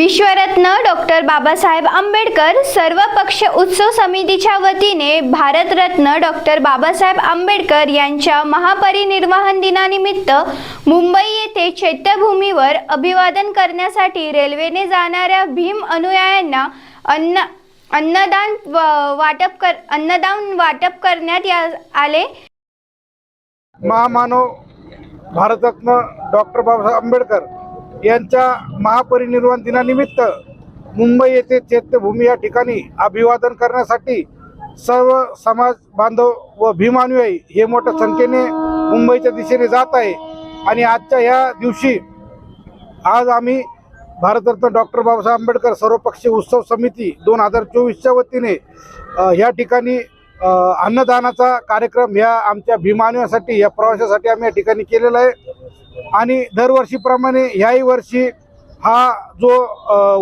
विश्वरत्न doctor Babasaheb Ambedkar सर्वपक्ष उत्सव समितीच्या वतीने भारतरत्न डॉक्टर बाबासाहेब आंबेडकर यांच्या महापरिनिर्वाहन दिनानिमित्त मुंबई येथे चैत्यभूमीवर अभिवादन करण्यासाठी रेल्वेने जाणाऱ्या भीम अनुयायांना अन्न अन्नदान वाटप कर अन्नदान वाटप करण्यात या- आले. महामानव भारतरत्न डॉक्टर बाबासाहेब आंबेडकर यांच्या महापरिनिर्वाण दिनानिमित्त मुंबई येथे चैत्यभूमी या ठिकाणी अभिवादन करण्यासाठी सर्व समाज बांधव व भीमानुयायी हे मोठ्या संख्येने मुंबईच्या दिशेने जात आहे. आणि आजच्या या दिवशी आज आम्ही भारतरत्न डॉक्टर बाबासाहेब आंबेडकर सर्वपक्षीय उत्सव समिती दोन हजार चोवीसच्या वतीने ह्या ठिकाणी अन्नदानाचा कार्यक्रम ह्या आमच्या भीमानुयासाठी या प्रवाशासाठी आम्ही या ठिकाणी केलेला आहे. आणि दरवर्षीप्रमाणे ह्याही वर्षी हा जो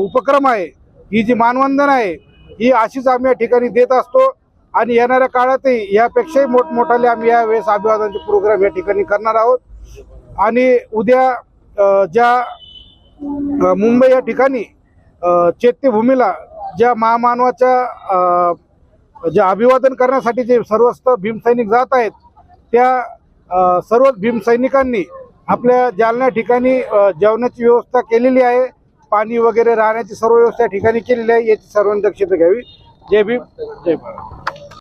उपक्रम आहे ही जी मानवंदन आहे ही अशीच आम्ही या ठिकाणी देत असतो. आणि येणाऱ्या काळातही यापेक्षाही मोठमोठाले आम्ही या वेळेस अभिवादनाचे प्रोग्राम या ठिकाणी करणार आहोत. आणि उद्या ज्या मुंबई या ठिकाणी चैत्यभूमीला ज्या महामानवाच्या ज्या जे अभिवादन करण्यासाठी जे सर्वस्त भीमसैनिक जात आहेत त्या सर्व सर्वच भीमसैनिकांनी आपल्या जालना ठिकाणी जेवणाची व्यवस्था केलेली आहे. पाणी वगैरे राहण्याची सर्व व्यवस्था ठिकाणी केलेली आहे. याची सर्वांनी दक्षता घ्यावी. जय भीम. जय भारत.